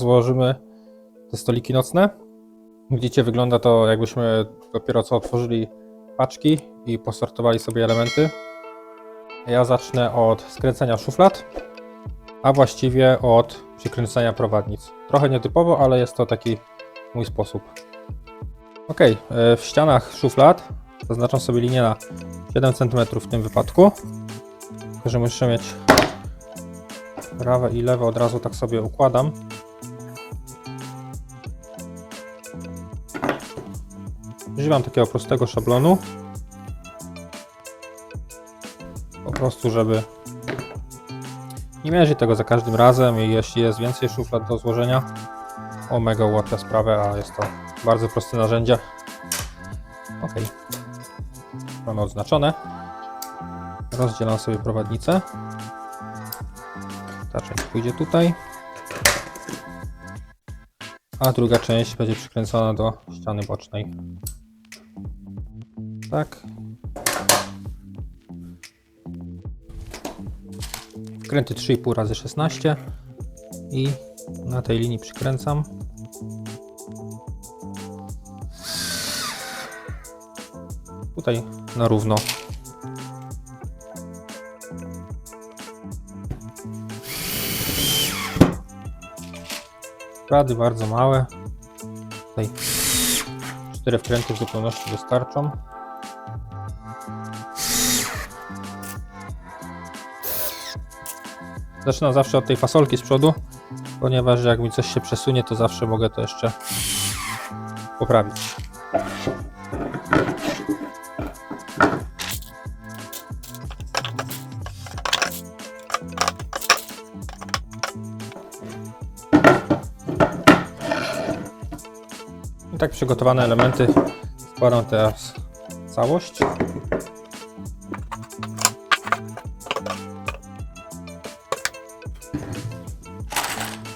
złożymy te stoliki nocne. Widzicie, wygląda to jakbyśmy dopiero co otworzyli paczki i posortowali sobie elementy. Ja zacznę od skręcenia szuflad, a właściwie od przykręcenia prowadnic. Trochę nietypowo, ale jest to taki mój sposób. Ok, w ścianach szuflad zaznaczam sobie linię na 7 cm w tym wypadku. Tylko, że muszę mieć prawe i lewe od razu tak sobie układam. Używam takiego prostego szablonu. Po prostu, żeby nie mierzyć tego za każdym razem i jeśli jest więcej szuflad do złożenia, o mega ułatwia sprawę, a jest to bardzo proste narzędzie. Ok. Mamy odznaczone. Rozdzielam sobie prowadnicę. Ta część pójdzie tutaj. A druga część będzie przykręcona do ściany bocznej. Tak. Kręty 3,5 razy 16 i na tej linii przykręcam. Tutaj na równo. Rady bardzo małe. Tutaj cztery wkręty w zupełności wystarczą. Zaczynam zawsze od tej fasolki z przodu, ponieważ jak mi coś się przesunie, to zawsze mogę to jeszcze poprawić. I tak przygotowane elementy składam teraz całość.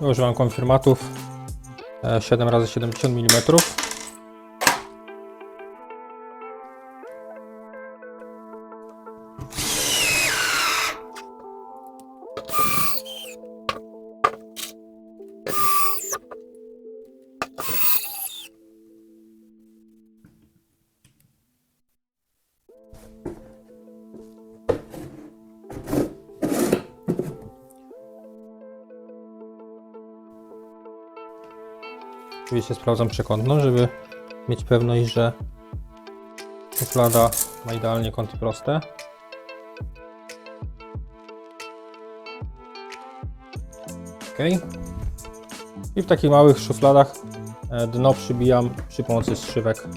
Używam konfirmatów e, 7x70 mm. Oczywiście sprawdzam przekątną, żeby mieć pewność, że szuflada ma idealnie kąty proste. Ok. I w takich małych szufladach e, dno przybijam przy pomocy strzywek.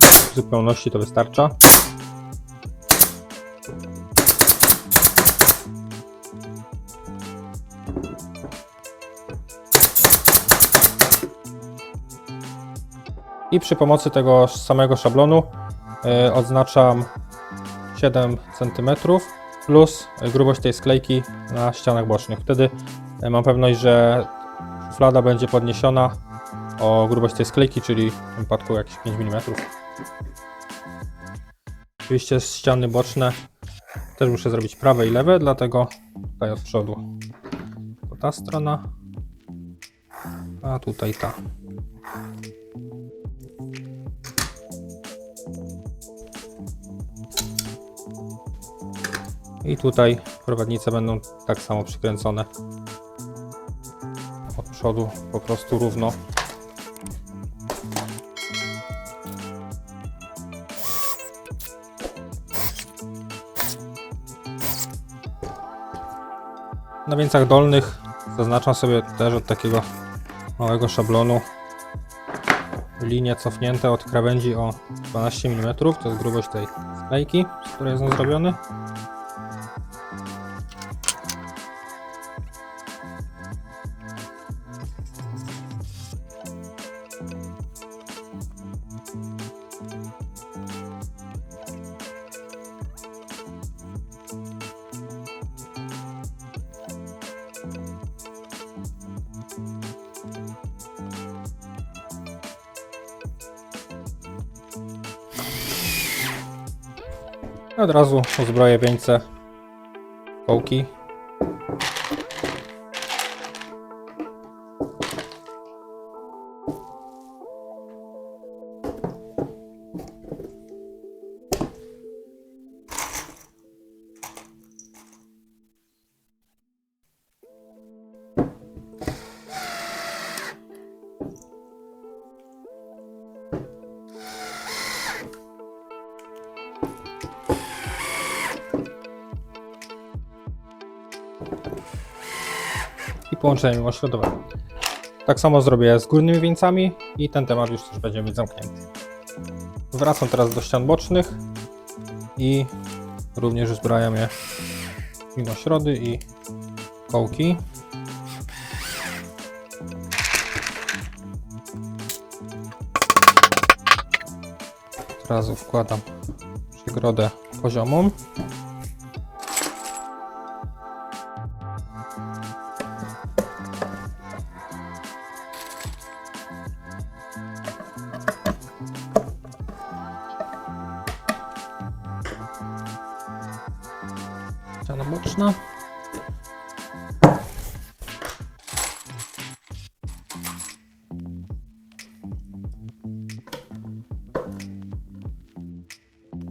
W zupełności to wystarcza. I przy pomocy tego samego szablonu e, odznaczam 7 cm plus grubość tej sklejki na ścianach bocznych. Wtedy e, mam pewność, że szuflada będzie podniesiona o grubość tej sklejki, czyli w tym wypadku jakieś 5 mm. Oczywiście ściany boczne też muszę zrobić prawe i lewe, dlatego tutaj od przodu to ta strona, a tutaj ta. I tutaj prowadnice będą tak samo przykręcone od przodu po prostu równo. Na wieńcach dolnych zaznaczam sobie też od takiego małego szablonu linie cofnięte od krawędzi o 12 mm, to jest grubość tej sklejki, z której jest on zrobiony. Od razu uzbroję wieńce kołki. I połączenia mimośrodowe. Tak samo zrobię z górnymi wieńcami i ten temat już też będzie mieć zamknięty. Wracam teraz do ścian bocznych i również uzbrajam je mimośrody i kołki. Od razu wkładam przegrodę poziomą.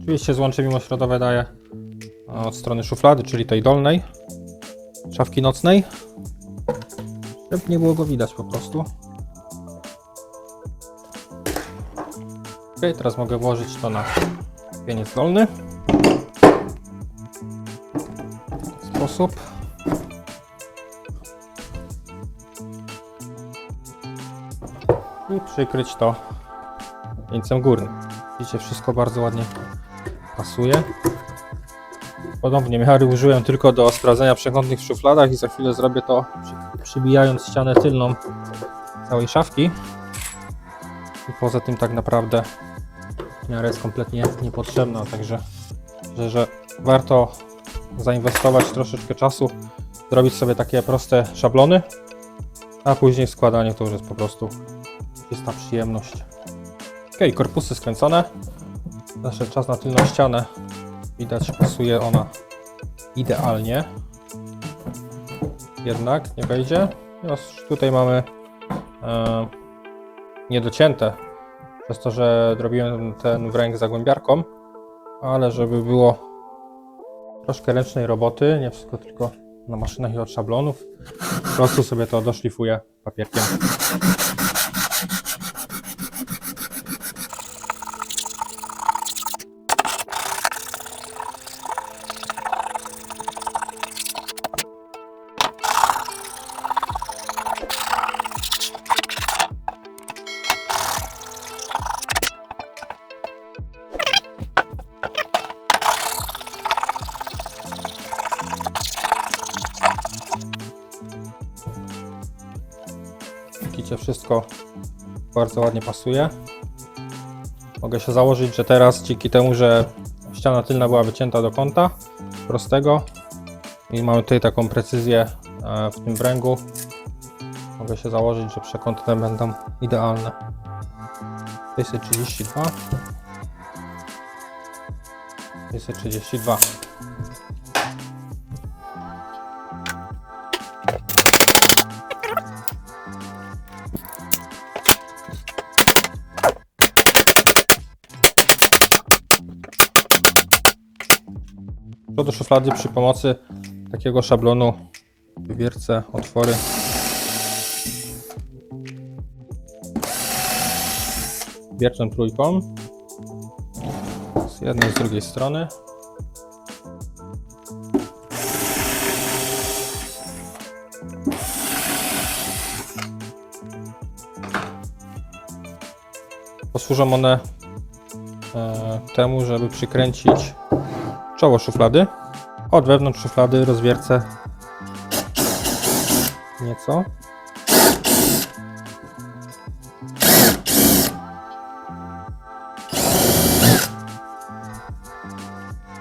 Oczywiście złącze mimośrodowe daję od strony szuflady, czyli tej dolnej, szafki nocnej. Żeby nie było go widać po prostu. Ok, teraz mogę włożyć to na wieniec dolny. W ten sposób. I przykryć to wieńcem górnym. Widzicie, wszystko bardzo ładnie pasuje. Ponownie miary użyłem tylko do sprawdzenia przekątnych w szufladach i za chwilę zrobię to przy- przybijając ścianę tylną całej szafki. I poza tym tak naprawdę miara jest kompletnie niepotrzebna, także że, że warto zainwestować troszeczkę czasu, zrobić sobie takie proste szablony, a później składanie to już jest po prostu czysta przyjemność. Ok, korpusy skręcone. Zaszedł czas na tylną ścianę. Widać, pasuje ona idealnie. Jednak nie wejdzie. Teraz tutaj mamy e, niedocięte, przez to, że robiłem ten wręg zagłębiarką, ale żeby było troszkę ręcznej roboty, nie wszystko tylko na maszynach i od szablonów, po prostu sobie to doszlifuję papierkiem. Wszystko bardzo ładnie pasuje. Mogę się założyć, że teraz dzięki temu, że ściana tylna była wycięta do kąta prostego i mamy tutaj taką precyzję e, w tym wręgu, mogę się założyć, że przekąty te będą idealne. 632 632 Do do szuflady przy pomocy takiego szablonu wywiercę otwory. Wiercę trójką. Z jednej z drugiej strony. Posłużą one e, temu, żeby przykręcić czoło szuflady. Od wewnątrz szuflady rozwiercę nieco.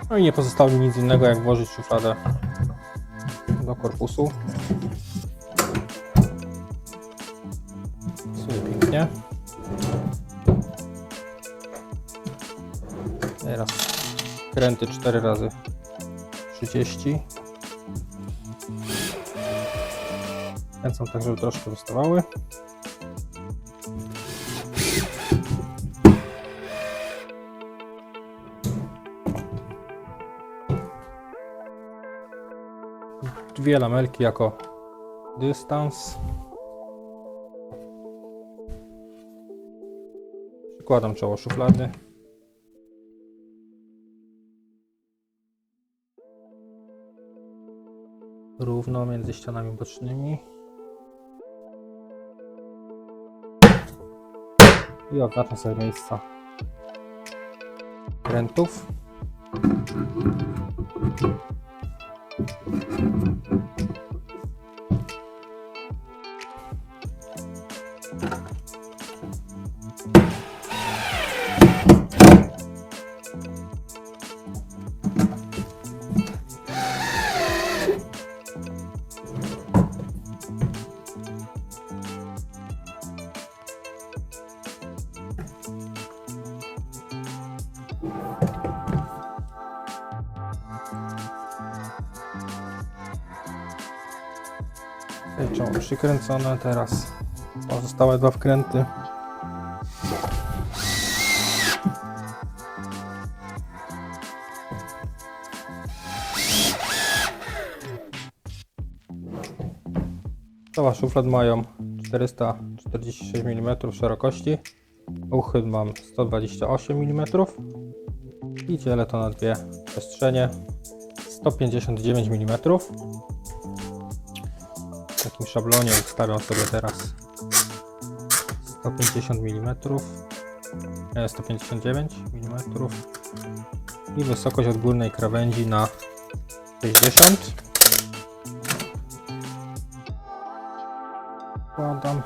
No i nie pozostało mi nic innego jak włożyć szufladę do korpusu. Pasuje pięknie. Teraz kręty 4 razy 30. Kręcam tak, żeby troszkę wystawały. Dwie lamelki jako dystans. Przykładam czoło szuflady. równo między ścianami bocznymi. I odznaczam sobie miejsca krętów. Czoło przykręcone, teraz. Pozostałe dwa wkręty. Cała szuflad mają 446 mm szerokości, uchyl mam 128 mm i dzielę to na dwie przestrzenie. 159 mm takim szablonie ustawiam sobie teraz 150 mm, nie, 159 mm i wysokość od górnej krawędzi na 60. Wkładam.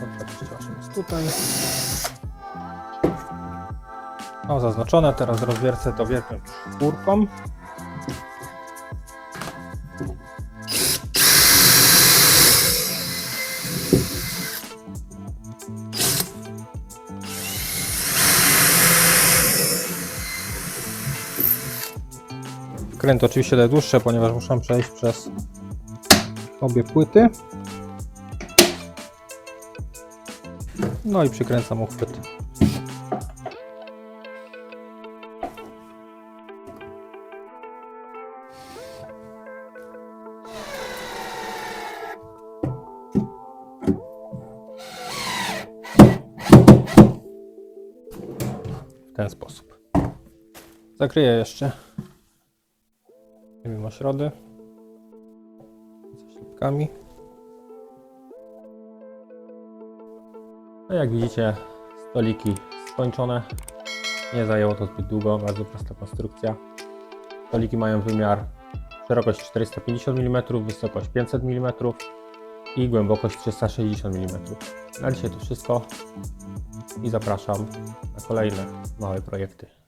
Dobra, 28 jest tutaj. Mam zaznaczone, teraz rozwiercę to wielką czwórką. Kręt oczywiście te dłuższe, ponieważ muszę przejść przez obie płyty. No i przykręcam uchwyt. Zakryję jeszcze tymi środy ze ślepkami. No jak widzicie, stoliki skończone. Nie zajęło to zbyt długo, bardzo prosta konstrukcja. Stoliki mają wymiar szerokość 450 mm, wysokość 500 mm i głębokość 360 mm. Na dzisiaj to wszystko i zapraszam na kolejne małe projekty.